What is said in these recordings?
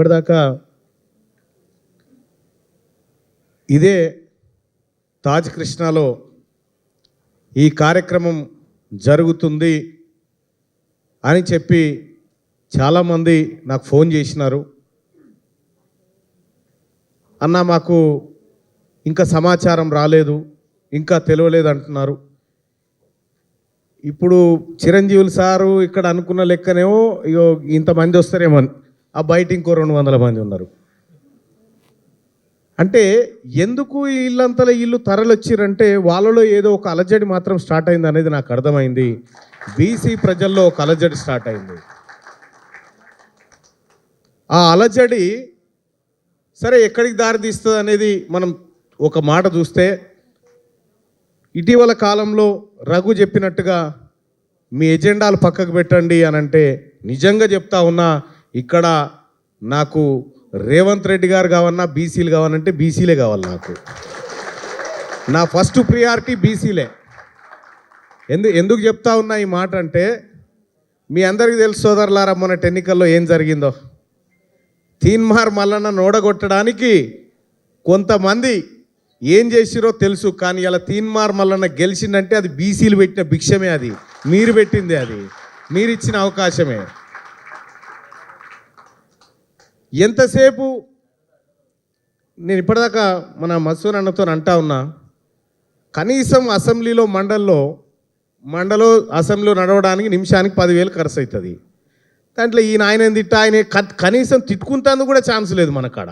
ఇప్పటిదాకా ఇదే తాజ్ కృష్ణాలో ఈ కార్యక్రమం జరుగుతుంది అని చెప్పి చాలామంది నాకు ఫోన్ చేసినారు అన్న మాకు ఇంకా సమాచారం రాలేదు ఇంకా తెలియలేదు అంటున్నారు ఇప్పుడు చిరంజీవులు సారు ఇక్కడ అనుకున్న లెక్కనేమో ఇగో ఇంతమంది వస్తారేమో అని. ఆ బయట ఇంకో రెండు వందల మంది ఉన్నారు. అంటే ఎందుకు ఇల్లంతల ఇల్లు తరలొచ్చిరంటే వాళ్ళలో ఏదో ఒక అలజడి మాత్రం స్టార్ట్ అయింది అనేది నాకు అర్థమైంది. బీసీ ప్రజల్లో ఒక అలజడి స్టార్ట్ అయింది. ఆ అలజడి సరే ఎక్కడికి దారి తీస్తుంది అనేది మనం ఒక మాట చూస్తే ఇటీవల కాలంలో రఘు చెప్పినట్టుగా మీ ఎజెండాలు పక్కకు పెట్టండి అని అంటే నిజంగా చెప్తా ఉన్నా ఇక్కడ నాకు రేవంత్ రెడ్డి గారు కావన్నా బీసీలు కావాలంటే బీసీలే కావాలి నాకు. నా ఫస్ట్ ప్రియారిటీ బీసీలే. ఎందు ఎందుకు చెప్తా ఉన్నా ఈ మాట అంటే మీ అందరికీ తెలుసు సోదరులారా మొన్నటి ఎన్నికల్లో ఏం జరిగిందో. తీన్మార్ మల్లన్న నోడగొట్టడానికి కొంతమంది ఏం చేసిరో తెలుసు కానీ ఇలా తీన్మార్ మల్లన్న గెలిచిందంటే అది బీసీలు పెట్టిన భిక్షమే అది. మీరు పెట్టింది అది. మీరు ఇచ్చిన అవకాశమే. ఎంతసేపు? నేను ఇప్పటిదాకా మన మసూర్ అన్నతో అంటా ఉన్నా కనీసం అసెంబ్లీలో మండల్లో మండలో అసెంబ్లీలో నడవడానికి నిమిషానికి పదివేలు ఖర్చు అవుతుంది దాంట్లో ఈయన ఆయన తిట్ట ఆయన కనీసం తిట్టుకుంటాను కూడా ఛాన్స్ లేదు మన కాడ.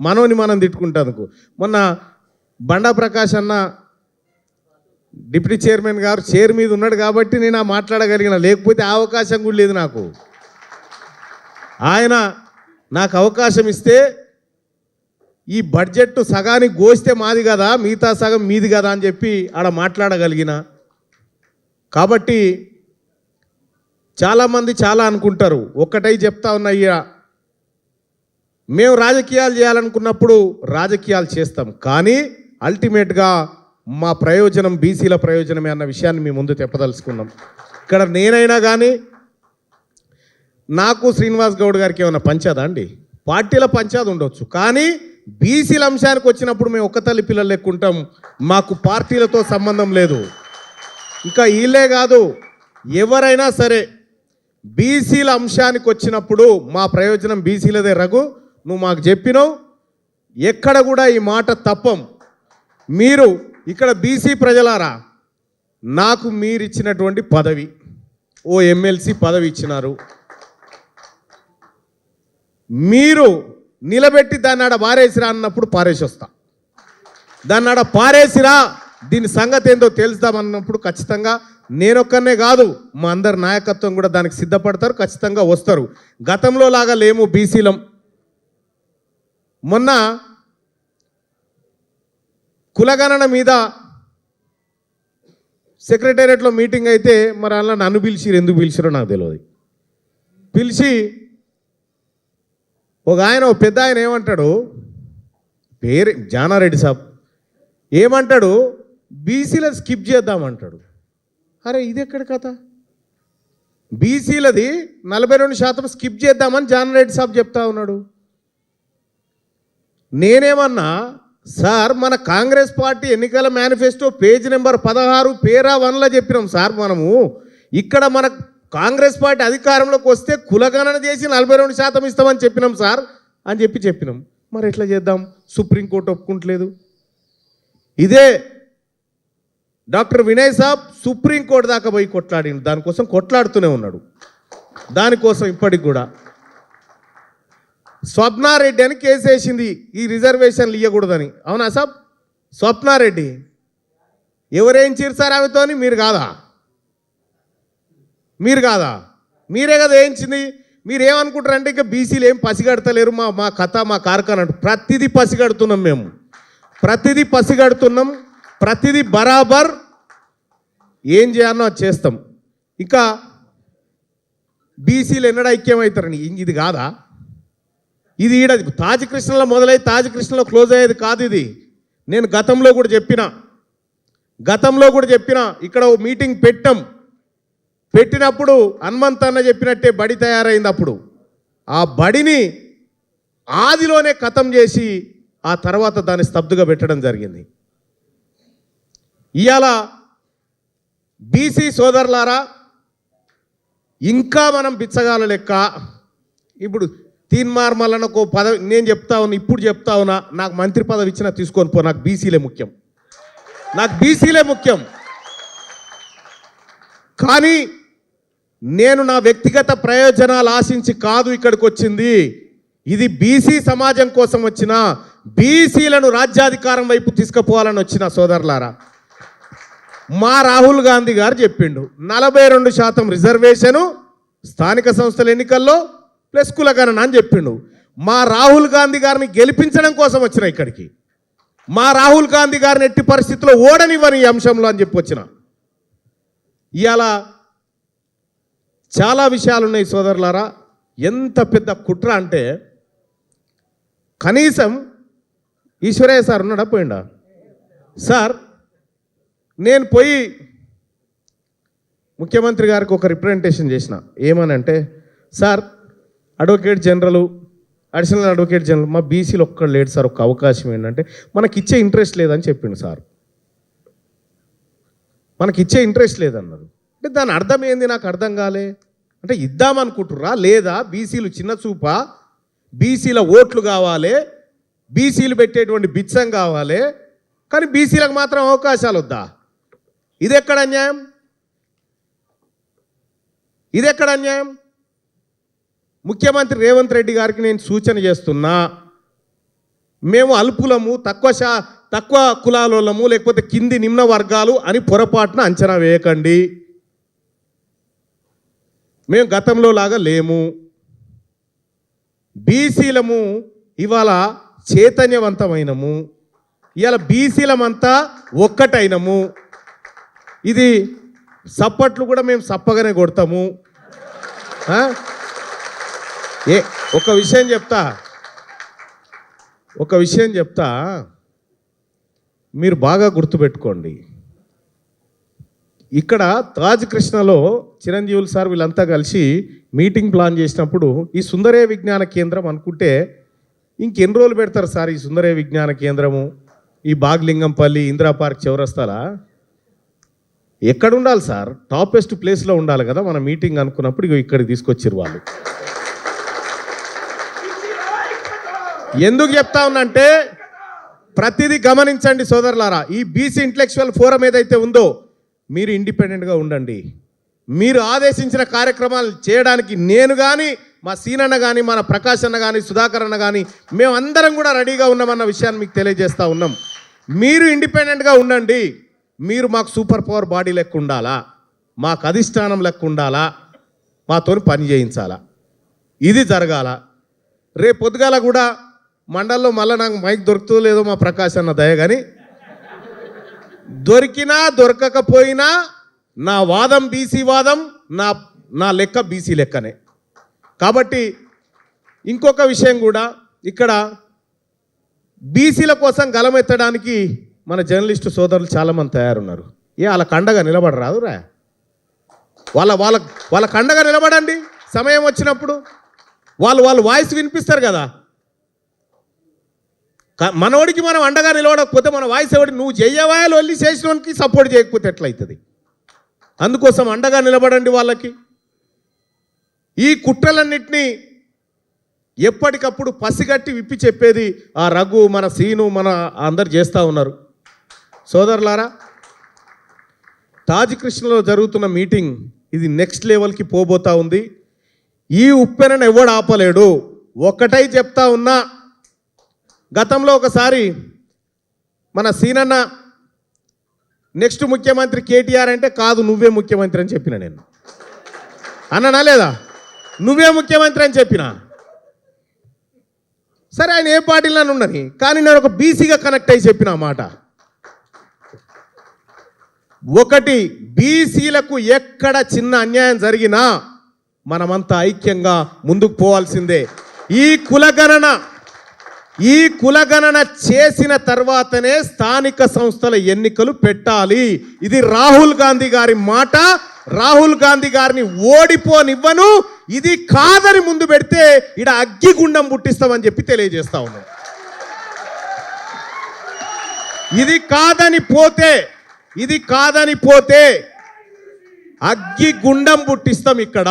మనోని మనం తిట్టుకుంటాందుకు. మొన్న బండా ప్రకాష్ అన్న డిప్యూటీ చైర్మన్ గారు చైర్ మీద ఉన్నాడు కాబట్టి నేను ఆ మాట్లాడగలిగిన లేకపోతే ఆ అవకాశం కూడా లేదు నాకు. ఆయన నాకు అవకాశం ఇస్తే ఈ బడ్జెట్ సగానికి గోస్తే మాది కదా మిగతా సగం మీది కదా అని చెప్పి ఆడ మాట్లాడగలిగిన. కాబట్టి చాలామంది చాలా అనుకుంటారు. ఒక్కటై చెప్తా ఉన్నా ఇక మేము రాజకీయాలు చేయాలనుకున్నప్పుడు రాజకీయాలు చేస్తాం. కానీ అల్టిమేట్గా మా ప్రయోజనం బీసీల ప్రయోజనమే అన్న విషయాన్ని మీ ముందు చెప్పదలుచుకున్నాం ఇక్కడ నేనైనా కానీ నాకు శ్రీనివాస్ గౌడ్ గారికి ఏమైనా పంచాదా అండి? పార్టీల పంచాది ఉండొచ్చు. కానీ బీసీల అంశానికి వచ్చినప్పుడు మేము ఒక్క తల్లి పిల్లలు లెక్కుంటాం మాకు పార్టీలతో సంబంధం లేదు. ఇంకా వీళ్ళే కాదు ఎవరైనా సరే బీసీల అంశానికి వచ్చినప్పుడు మా ప్రయోజనం బీసీలదే రఘు నువ్వు మాకు చెప్పినావు. ఎక్కడ కూడా ఈ మాట తప్పం. మీరు ఇక్కడ బీసీ ప్రజలారా నాకు మీరు ఇచ్చినటువంటి పదవి ఓ ఎమ్మెల్సీ పదవి ఇచ్చినారు. మీరు నిలబెట్టి దాన్ని ఆడ పారేసిరా అన్నప్పుడు పారేసొస్తా. దాన్ని ఆడ పారేసిరా దీని సంగతి ఏందో తెలుస్తామన్నప్పుడు ఖచ్చితంగా నేనొక్కనే కాదు మా అందరి నాయకత్వం కూడా దానికి సిద్ధపడతారు ఖచ్చితంగా వస్తారు. గతంలో లాగా లేము బీసీలం. మొన్న కులగణన మీద సెక్రటేరియట్లో మీటింగ్ అయితే మరి అలా నన్ను పిలిచిరు ఎందుకు పిలిచిరో నాకు తెలియదు పిలిచి ఒక ఆయన ఒక పెద్ద ఆయన ఏమంటాడు? పేరు జానారెడ్డి సాబ్. ఏమంటాడు? బీసీల స్కిప్ చేద్దామంటాడు. అరే ఇది ఎక్కడ కథ? బీసీలది నలభై రెండు శాతం స్కిప్ చేద్దామని జానారెడ్డి సాబ్ చెప్తా ఉన్నాడు. నేనేమన్నా సార్ మన కాంగ్రెస్ పార్టీ ఎన్నికల మేనిఫెస్టో పేజ్ నెంబర్ పదహారు పేరా వన్లో చెప్పినాం సార్ మనము. ఇక్కడ మన కాంగ్రెస్ పార్టీ అధికారంలోకి వస్తే కులగణన చేసి నలభై రెండు శాతం ఇస్తామని చెప్పినాం సార్ అని చెప్పి చెప్పినాం. మరి ఎట్లా చేద్దాం? సుప్రీంకోర్టు ఒప్పుకుంటలేదు. ఇదే డాక్టర్ వినయ్ సాబ్ సుప్రీంకోర్టు దాకా పోయి కొట్లాడిండు. దానికోసం కొట్లాడుతూనే ఉన్నాడు. దానికోసం ఇప్పటికి కూడా. స్వప్నారెడ్డి అని కేసు వేసింది. ఈ రిజర్వేషన్లు ఇవ్వకూడదని అవునా సాబ్? స్వప్నారెడ్డి. ఎవరేం చీర్సారు ఆమెతోని? మీరు కాదా? మీరు కాదా? మీరే కదా వేయించింది. మీరు ఏమనుకుంటారంటే ఇంకా బీసీలు ఏం పసిగడతలేరు మా మా కథ మా కార్ఖాన ప్రతిదీ పసిగడుతున్నాం మేము. ప్రతిదీ పసిగడుతున్నాం. ప్రతిదీ బరాబర్ ఏం చేయాలో అది చేస్తాం. ఇంకా బీసీలు ఎన్నడ ఐక్యమవుతారని ఇది కాదా? ఇది ఈడ తాజ్ కృష్ణలో మొదలై తాజ్ కృష్ణలో క్లోజ్ అయ్యేది కాదు ఇది. నేను గతంలో కూడా చెప్పిన. గతంలో కూడా చెప్పిన. ఇక్కడ ఓ మీటింగ్ పెట్టాం. పెట్టినప్పుడు హనుమంత్ అన్న చెప్పినట్టే బడి తయారైంది అప్పుడు. ఆ బడిని ఆదిలోనే ఖతం చేసి ఆ తర్వాత దాన్ని స్తబ్దుగా పెట్టడం జరిగింది. ఇవాళ బీసీ సోదరులారా ఇంకా మనం బిచ్చగాల లెక్క ఇప్పుడు తీన్మార్ మల్లనకు పదవి నేను చెప్తా ఉన్నా ఇప్పుడు చెప్తా ఉన్నా నాకు మంత్రి పదవి ఇచ్చినా తీసుకొని పో నాకు బీసీలే ముఖ్యం. నాకు బీసీలే ముఖ్యం. కానీ నేను నా వ్యక్తిగత ప్రయోజనాలు ఆశించి కాదు ఇక్కడికి వచ్చింది. ఇది బీసీ సమాజం కోసం వచ్చిన బీసీలను రాజ్యాధికారం వైపు తీసుకుపోవాలని వచ్చిన సోదరులారా. మా రాహుల్ గాంధీ గారు చెప్పిండు నలభై రెండు శాతం రిజర్వేషను స్థానిక సంస్థల ఎన్నికల్లో ప్లస్ కులగణన అని చెప్పిండు. మా రాహుల్ గాంధీ గారిని గెలిపించడం కోసం వచ్చిన ఇక్కడికి. మా రాహుల్ గాంధీ గారిని ఎట్టి పరిస్థితుల్లో ఓడనివ్వని ఈ అంశంలో అని చెప్పి వచ్చిన. ఇవాళ చాలా విషయాలు ఉన్నాయి సోదరులారా. ఎంత పెద్ద కుట్ర అంటే కనీసం ఈశ్వరయ్య సార్ ఉన్నాడా పోయిండా? సార్ నేను పోయి ముఖ్యమంత్రి గారికి ఒక రిప్రజెంటేషన్ చేసిన. ఏమనంటే sir advocate general additional advocate general మా బీసీలో ఒక్కడు లేడు సార్ ఒక అవకాశం ఏంటంటే మనకి ఇచ్చే ఇంట్రెస్ట్ లేదని చెప్పిండు సార్. మనకి ఇచ్చే ఇంట్రెస్ట్ లేదన్నారు అంటే దాని అర్థం ఏంది నాకు అర్థం కాలే? అంటే ఇద్దామనుకుంటుర్రా? లేదా బీసీలు చిన్న చూప? బీసీల ఓట్లు కావాలి? బీసీలు పెట్టేటువంటి బిచ్చం కావాలి? కానీ బీసీలకు మాత్రం అవకాశాలు వద్దా? ఇది ఎక్కడ అన్యాయం? ఇది ఎక్కడ అన్యాయం? ముఖ్యమంత్రి రేవంత్ రెడ్డి గారికి నేను సూచన చేస్తున్నా. మేము అల్పులము తక్కువ శా తక్కువ కులాలోలము లేకపోతే కింది నిమ్న వర్గాలు అని పొరపాటున అంచనా వేయకండి. మేము గతంలో లాగా లేము. బీసీలము ఇవాళ చైతన్యవంతమైనము. ఇవాళ బీసీలమంతా ఒక్కటైనము. ఇది సప్పట్లు కూడా మేము సప్పగానే కొడతాము. ఏ ఒక విషయం చెప్తా. ఒక విషయం చెప్తా. మీరు బాగా గుర్తుపెట్టుకోండి. ఇక్కడ తాజ్ కృష్ణలో చిరంజీవులు సార్ వీళ్ళంతా కలిసి మీటింగ్ ప్లాన్ చేసినప్పుడు ఈ సుందరే విజ్ఞాన కేంద్రం అనుకుంటే ఇంకెన్ని రోజులు పెడతారు సార్ ఈ సుందరే విజ్ఞాన కేంద్రము? ఈ బాగ్లింగంపల్లి ఇందిరా పార్క్ చివరస్తాలా ఎక్కడ ఉండాలి సార్? టాపెస్ట్ ప్లేస్లో ఉండాలి కదా మన మీటింగ్ అనుకున్నప్పుడు ఇగో ఇక్కడికి తీసుకొచ్చారు వాళ్ళు. ఎందుకు చెప్తా ఉన్నంటే ప్రతిదీ గమనించండి సోదరులారా ఈ బీసీ ఇంటలెక్చువల్ ఫోరం ఏదైతే ఉందో మీరు ఇండిపెండెంట్గా ఉండండి. మీరు ఆదేశించిన కార్యక్రమాలు చేయడానికి నేను కానీ మా సీనన్న కానీ మన ప్రకాష్ అన్న కానీ సుధాకర్ అన్న కానీ మేమందరం కూడా రెడీగా ఉన్నామన్న విషయాన్ని మీకు తెలియజేస్తూ ఉన్నాం. మీరు ఇండిపెండెంట్గా ఉండండి. మీరు మాకు సూపర్ పవర్ బాడీ లెక్క ఉండాలా? మాకు అధిష్టానం లెక్క ఉండాలా? మాతో పని చేయించాలా? ఇది జరగాల? రేపు పొద్దుగాల కూడా మండల్లో మళ్ళీ నాకు మైక్ దొరుకుతుందో లేదో మా ప్రకాశ్ అన్న దయ కానీ దొరికినా దొరకకపోయినా నా వాదం బీసీ వాదం నా నా లెక్క బీసీ లెక్కనే. కాబట్టి ఇంకొక విషయం కూడా ఇక్కడ బీసీల కోసం గలమెత్తడానికి మన జర్నలిస్టు సోదరులు చాలామంది తయారున్నారు. ఏ వాళ్ళ కండగా నిలబడరాదు రా. వాళ్ళ వాళ్ళ వాళ్ళ కండగా నిలబడండి. సమయం వచ్చినప్పుడు వాళ్ళు వాళ్ళు వాయిస్ వినిపిస్తారు కదా. మనోడికి మనం అండగా నిలబడకపోతే మన వాయిస్ ఎవడి? నువ్వు చెయ్యవాయలు వెళ్ళి చేసినోనికి సపోర్ట్ చేయకపోతే ఎట్లయితుంది? అందుకోసం అండగా నిలబడండి వాళ్ళకి. ఈ కుట్రలన్నింటినీ ఎప్పటికప్పుడు పసిగట్టి విప్పి చెప్పేది ఆ రఘు మన సీను మన అందరు చేస్తూ ఉన్నారు. సోదరులారా తాజ్ కృష్ణలో జరుగుతున్న మీటింగ్ ఇది నెక్స్ట్ లెవెల్కి పోబోతా ఉంది. ఈ ఉప్పెనను ఎవడు ఆపలేడు? ఒక్కటై చెప్తా ఉన్నా గతంలో ఒకసారి మన సీనన్న నెక్స్ట్ ముఖ్యమంత్రి కేటీఆర్ అంటే కాదు నువ్వే ముఖ్యమంత్రి అని చెప్పిన నేను. అన్ననా లేదా? నువ్వే ముఖ్యమంత్రి అని చెప్పిన. సరే ఆయన ఏ పార్టీలో ఉన్నది కానీ నేను ఒక బీసీగా కనెక్ట్ అయి చెప్పిన మాట. ఒకటి బీసీలకు ఎక్కడ చిన్న అన్యాయం జరిగినా మనమంతా ఐక్యంగా ముందుకు పోవాల్సిందే. ఈ కులగణన ఈ కులగణన చేసిన తర్వాతనే స్థానిక సంస్థల ఎన్నికలు పెట్టాలి. ఇది రాహుల్ గాంధీ గారి మాట. రాహుల్ గాంధీ గారిని ఓడిపోనివ్వను. ఇది కాదని ముందు పెడితే ఇడ అగ్గిగుండం పుట్టిస్తామని చెప్పి తెలియజేస్తా ఉన్నాం. ఇది కాదని పోతే ఇది కాదని పోతే అగ్గి గుండం పుట్టిస్తాం ఇక్కడ.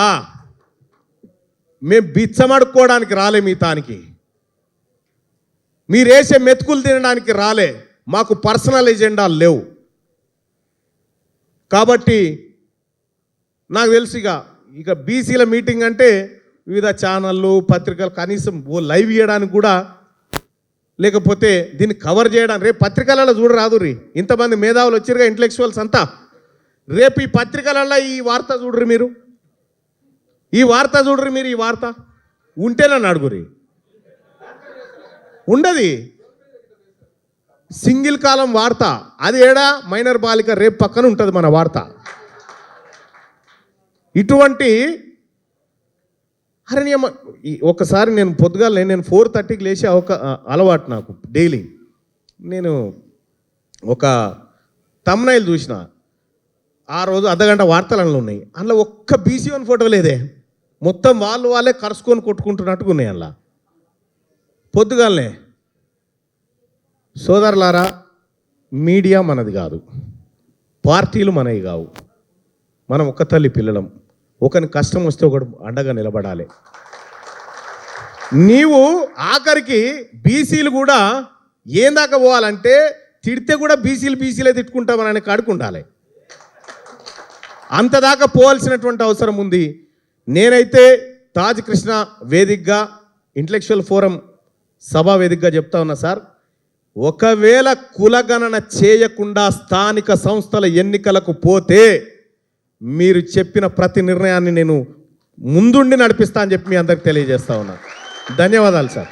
మేము బిచ్చమడుకోవడానికి రాలేమి తానికి మీరేసే మెతుకులు తినడానికి రాలే. మాకు పర్సనల్ ఎజెండాలు లేవు. కాబట్టి నాకు తెలుసు ఇక ఇక బీసీల మీటింగ్ అంటే వివిధ ఛానళ్ళు పత్రికలు కనీసం ఓ లైవ్ ఇవ్వడానికి కూడా లేకపోతే దీన్ని కవర్ చేయడానికి రేపు పత్రికలలో చూడరాదు రీ. ఇంతమంది మేధావులు వచ్చారుగా ఇంటలెక్చువల్స్ అంతా. రేపు ఈ పత్రికలలో ఈ వార్త చూడరు మీరు? ఈ వార్త చూడరు మీరు ఈ వార్త? ఉంటేనని అడుగురి ఉండది. సింగిల్ కాలం వార్త. అది ఏడా? మైనర్ బాలిక రేపు పక్కన ఉంటుంది మన వార్త. ఇటువంటి అరే ఈ- ఒకసారి నేను పొద్దుగాల నేను ఫోర్ థర్టీకి లేచి ఒక అలవాటు నాకు డైలీ. నేను ఒక తమ్నైల్ చూసిన. ఆ రోజు అర్ధగంట వార్తలు అందులో ఉన్నాయి. అందులో ఒక్క బీసీ వన్ ఫోటో లేదే. మొత్తం వాళ్ళు వాళ్ళే కరుసుకొని కొట్టుకుంటున్నట్టుగా ఉన్నాయి అందులో. పొద్దుగాలనే సోదరులారా మీడియా మనది కాదు. పార్టీలు మనవి కావు. మనం ఒక్క తల్లి పిల్లలం. ఒకని కష్టం వస్తే ఒకడు అండగా నిలబడాలి. నీవు ఆఖరికి బీసీలు కూడా ఏందాక పోవాలంటే తిడితే కూడా బీసీలు బీసీలే తిట్టుకుంటామని కాడికి ఉండాలి అంత దాకా పోవాల్సినటువంటి అవసరం ఉంది. నేనైతే తాజ్ కృష్ణ వేదికగా ఇంటలెక్చువల్ ఫోరం వేదికగా చెప్తా ఉన్నా సార్ ఒకవేళ కులగణన చేయకుండా స్థానిక సంస్థల ఎన్నికలకు పోతే మీరు చెప్పిన ప్రతి నిర్ణయాన్ని నేను ముందుండి నడిపిస్తా అని చెప్పి మీ అందరికి తెలియజేస్తా ఉన్నా. ధన్యవాదాలు సార్.